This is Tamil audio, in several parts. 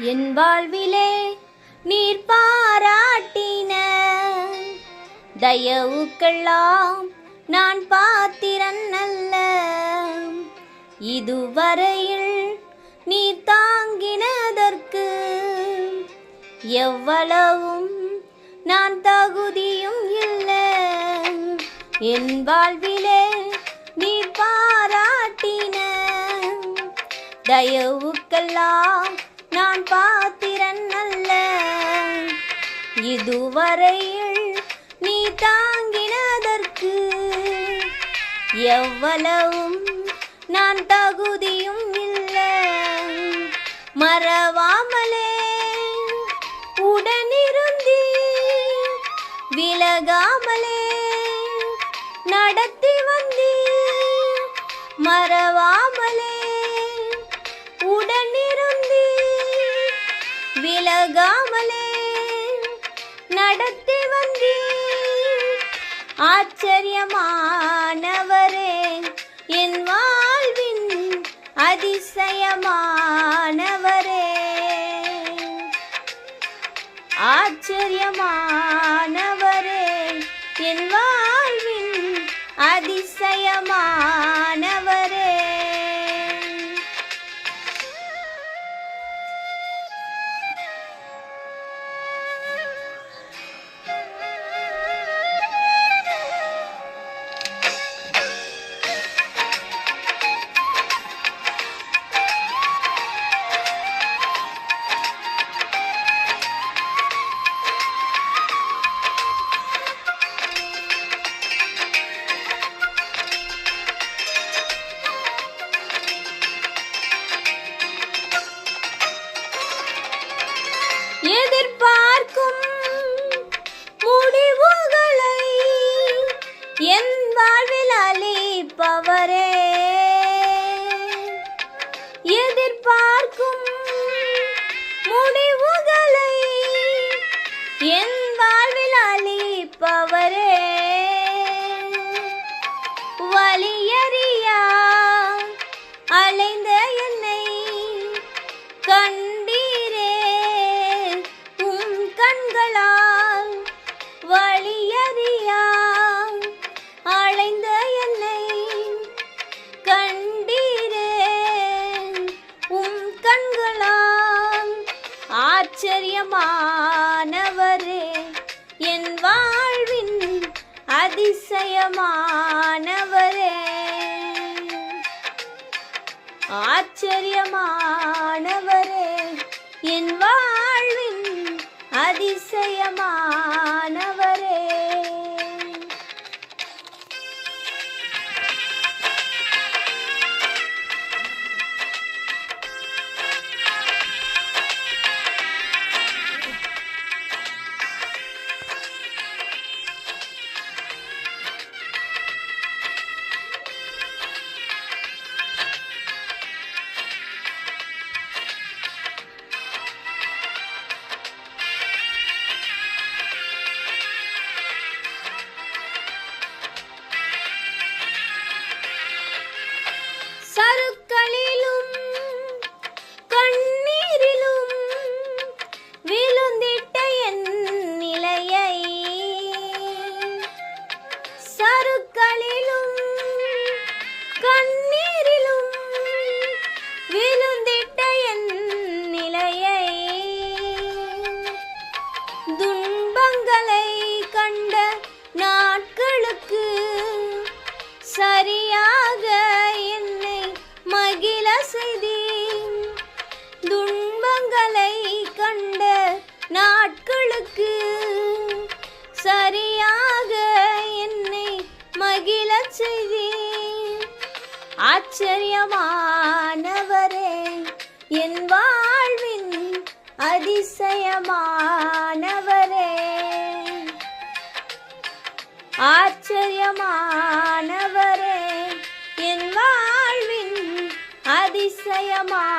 என் வாழ்விலே நீர் பாராட்டின தயவுக்கெல்லாம் நான் பாத்திரன் அல்ல. இதுவரையில் நீ தாங்கினதற்கு எவ்வளவும் நான் தகுதியும் இல்லை. என் வாழ்விலே நீ பாராட்டின தயவுக்கெல்லாம் நான் பாத்திரன் அல்ல. இதுவரையில் நீ தாங்கினதற்கு எவ்வளவும் நான் தகுதியும் இல்லை. மறவாமலே விலகாமலே நடத்தி வந்தீர். ஆச்சரியமானவரே என் வாழ்வின் அதிசயமானவரே. ஆச்சரியமானவரே என் வாழ்வின் அதிசயமானவரே. அதிசயமானவரே. ஆச்சரியமானவரே என் வாழ்வின் அதிசயமானவரே சரியாக என்னை மகிழ செய்தி துன்பங்களை கண்ட நாட்களுக்கு சரியாக என்னை மகிழ செய்தி ஆச்சரியமானவரே என் வாழ்வின் அதிசயமானவரே. ஆச்சரியமானவரே என் வாழ்வின் அதிசயமானவரே.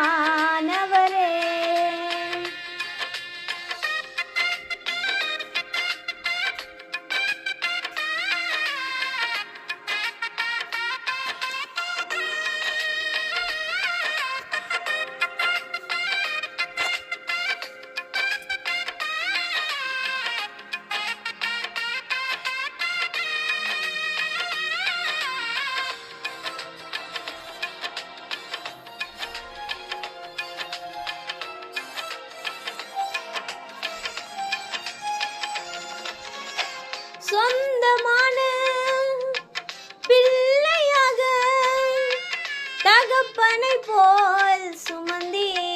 தகப்பனை போல் சுமந்தியே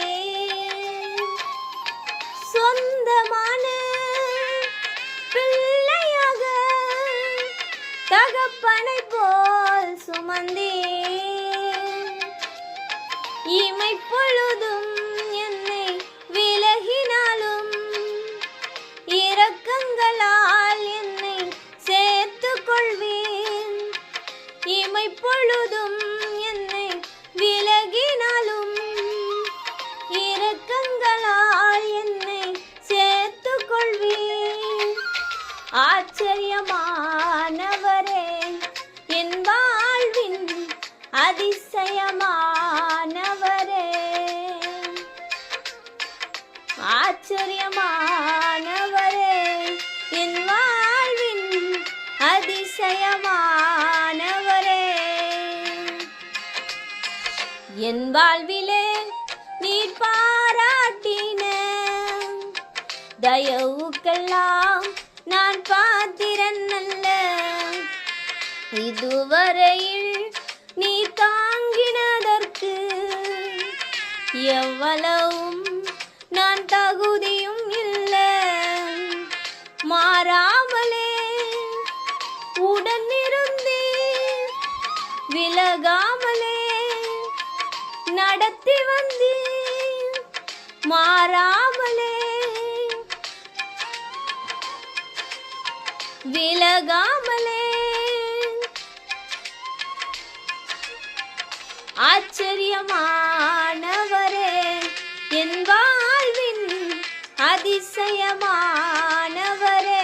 சொந்தமான பிள்ளையாக தகப்பனை போல் சுமந்தே. இமை பொழுதும் என்னை விலகினாலும் இரக்கங்களால் என்னை சேர்த்து கொள்வேன் இமை பொழுதும் ஆச்சரியமானவரே என் வாழ்வின் அதிசயமானவரே. என் வாழ்விலே நீர் பாராட்டின தயவுக்கெல்லாம் நான் பாத்திரன் அல்ல. இதுவரையில் நீ தாங்கினதற்கு எவ்வளவும் நான் தகு மாறாமலே உடனிருந்தே விலகாமலே. நடத்தி வந்தேன் மாறாமலே. விலகாமலே. ஆச்சரியமானவரே என் வாழ்வின் அதிசயமானவரே.